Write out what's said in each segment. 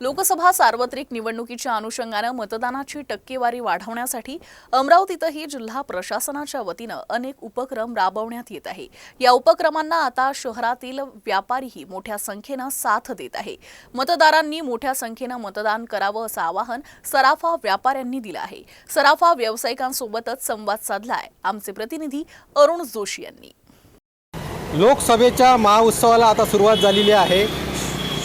लोकसभा सार्वत्रिक निवडणुकीच्या अनुषंगानं मतदानाची टक्केवारी वाढवण्यासाठी अमरावतीतही जिल्हा प्रशासनाच्या वतीनं अनेक उपक्रम राबवण्यात येत आहे. या उपक्रमांना आता शहरातील व्यापारीही मोठ्या संख्येनं साथ देत आहे. मतदारांनी मोठ्या संख्येनं मतदान करावं असं आवाहन सराफा व्यापाऱ्यांनी दिलं आहे. सराफा व्यावसायिकांसोबतच संवाद साधलाय. आमचे प्रतिनिधी अरुण जोशी यांनी. लोकसभेच्या महाउत्सवाला आता सुरुवात झालेली आहे.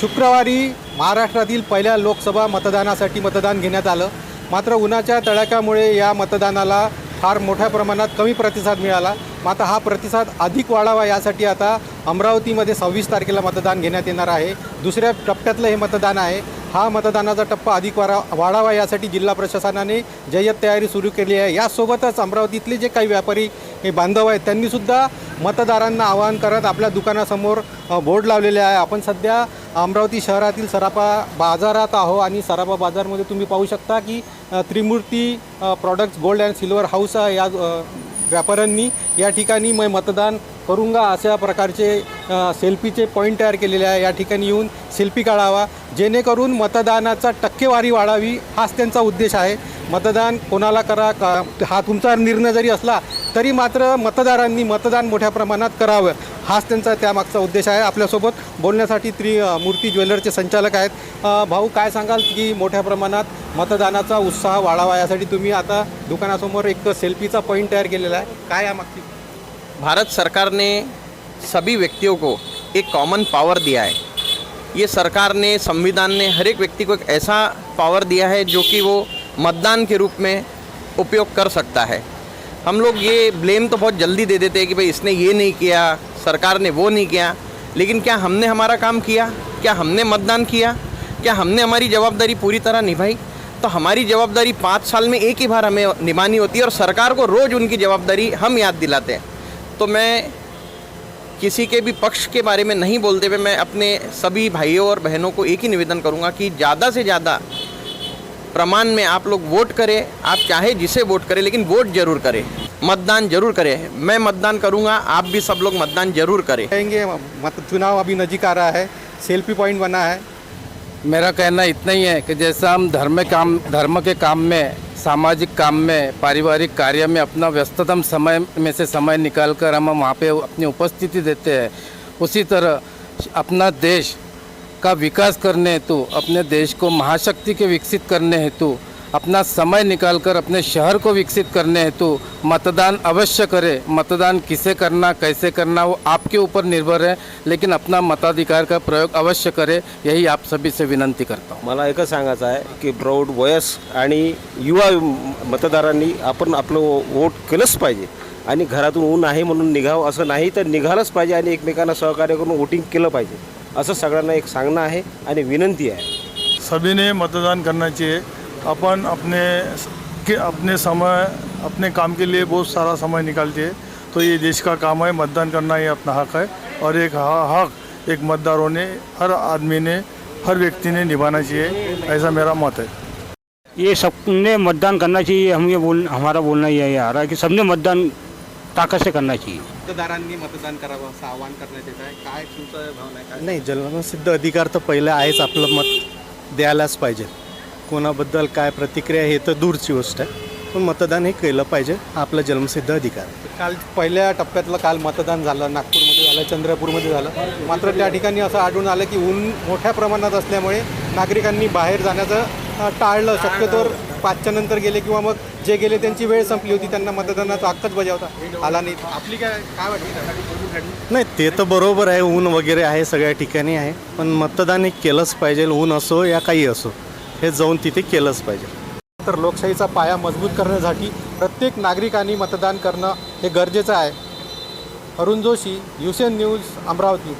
शुक्रवारी महाराष्ट्रातील पहिल्या लोकसभा मतदानासाठी मतदान घेण्यात आलं. मात्र उन्हाच्या तडाख्यामुळे या मतदानाला फार मोठ्या प्रमाणात कमी प्रतिसाद मिळाला. मात्र हा प्रतिसाद अधिक वाढावा यासाठी आता अमरावतीमध्ये सव्वीस तारखेला मतदान घेण्यात येणार आहे. दुसऱ्या टप्प्यातलं हे मतदान आहे. हा मतदानाचा टप्पा अधिक वारा वाढावा यासाठी जिल्हा प्रशासनाने जय्यत तयारी सुरू केली आहे. यासोबतच अमरावतीतले जे काही व्यापारी हे बांधव आहेत त्यांनीसुद्धा मतदारांना आवाहन करत आपल्या दुकानासमोर बोर्ड लावलेले आहे. आपण सध्या अमरावती शहरातील सराफा बाजारात आहो आणि सराफा बाजारमध्ये तुम्ही पाहू शकता की Trimurti products gold and silver house आहे या व्यापाऱ्यांनी या ठिकाणी मैं मतदान करूंगा अशा प्रकारचे सेल्फीचे पॉईंट तयार केलेले आहे. या ठिकाणी येऊन सेल्फी काढावा. जेणेकरून मतदानाचा टक्केवारी वाढावी हाच त्यांचा उद्देश आहे. मतदान कोणाला करा का हा तुमचा निर्णय जरी असला तरी मात्र मतदारांनी मतदान मोठ्या प्रमाणात करावं. हाच त्यांचा त्यामागचा उद्देश आहे. आपल्यासोबत बोलण्यासाठी त्रि मूर्ती ज्वेलरचे संचालक आहेत. भाऊ काय सांगाल की मोठ्या प्रमाणात मतदानाचा उत्साह वाढावा यासाठी तुम्ही आता दुकानासमोर एक सेल्फीचा पॉईंट तयार केलेला आहे. काय यामागची भारत सरकार ने सभी व्यक्तियों को एक कॉमन पावर दिया है। ये सरकार ने, संविधान ने हर एक व्यक्ति को एक ऐसा पावर दिया है जो कि वो मतदान के रूप में उपयोग कर सकता है। हम लोग ये ब्लेम तो बहुत जल्दी दे देते हैं कि भाई इसने ये नहीं किया, सरकार ने वो नहीं किया, लेकिन क्या हमने हमारा काम किया? क्या हमने मतदान किया? क्या हमने हमारी जवाबदारी पूरी तरह निभाई? तो हमारी जवाबदारी पाँच साल में एक ही बार हमें निभानी होती है और सरकार को रोज़ उनकी जवाबदारी हम याद दिलाते हैं। तो मैं किसी के भी पक्ष के बारे में नहीं बोलते हुए मैं अपने सभी भाइयों और बहनों को एक ही निवेदन करूँगा कि ज़्यादा से ज़्यादा प्रमाण में आप लोग वोट करें आप चाहे जिसे वोट करें लेकिन वोट ज़रूर करें। मतदान ज़रूर करें। मैं मतदान करूँगा आप भी सब लोग मतदान ज़रूर करें। कहेंगे मत चुनाव अभी नज़दीक आ रहा है सेल्फी पॉइंट बना है। मेरा कहना इतना ही है कि जैसा हम धर्म काम धर्म के काम में सामाजिक काम में, पारिवारिक कार्य में अपना व्यस्ततम समय में से समय निकाल कर हम वहाँ पे अपनी उपस्थिति देते हैं। उसी तरह अपना देश का विकास करने हेतु, अपने देश को महाशक्ति के विकसित करने हेतु अपना समय निकालकर अपने शहर को विकसित करने हेतु मतदान अवश्य करें। मतदान किसे करना कैसे करना वो आपके ऊपर निर्भर है लेकिन अपना मताधिकार का प्रयोग अवश्य करें यही आप सभी से विनंती करता हूँ। मला एकच सांगायचं आहे की प्रौढ वयस आणि युवा मतदारांनी आपण आपलं वोट केलंच पाहिजे आणि घरातून ऊन आहे म्हणून निघावं असं नाही तर निघालंच पाहिजे आणि एकमेकांना सहकार्य करून वोटिंग केलं पाहिजे. असं सगळ्यांना एक सांगणं आहे आणि विनंती आहे. सभी ने मतदान करना चाहिए अपन अपने के अपने समय अपने काम के लिए बहुत सारा समय निकालते हैं तो ये देश का काम है मतदान करना ये अपना हक है। और एक हा- हक एक मतदारों ने हर आदमी ने हर व्यक्ति ने निभाना चाहिए ऐसा मेरा मत है। ये सबने मतदान करना चाहिए हम ये बोल हमारा बोलना यही आ रहा है कि सबने मतदान ताकत से करना चाहिए। मतदारांनी मतदान करावं असं आवाहन करण्यात येत आहे. काय तुमचं भावना आहे? काय नाही जन्मसिद्ध अधिकार तर पहिलं आहेच आपलं मत द्यायलाच पाहिजे. कोणाबद्दल काय प्रतिक्रिया हे तर दूरची गोष्ट आहे. पण मतदान हे केलं पाहिजे आपला जन्मसिद्ध अधिकार. आहे काल पहिल्या टप्प्यातलं काल मतदान झालं नागपूरमध्ये झालं चंद्रपूरमध्ये झालं. मात्र त्या ठिकाणी असं आढळून आलं की ऊन मोठ्या प्रमाणात असल्यामुळे नागरिकांनी बाहेर जाण्याचं अ, टाळलं. शक्यतोवर पाचच्या नंतर गेले किंवा मग जे गेले त्यांची वेळ संपली होती. त्यांना मतदानाचा हक्कच बजावता आला नाही. आपली काय काय वाटते नाही ते तर बरोबर आहे. ऊन वगैरे आहे सगळ्या ठिकाणी आहे. पण मतदान हे केलंच पाहिजे. ऊन असो या काही असो. हे जाऊन तिथे केलंच पाहिजे. तर लोकशाहीचा पाया मजबूत करण्यासाठी प्रत्येक नागरिकांनी मतदान करणं हे गरजेचं आहे. अरुण जोशी युसेन न्यूज अमरावती.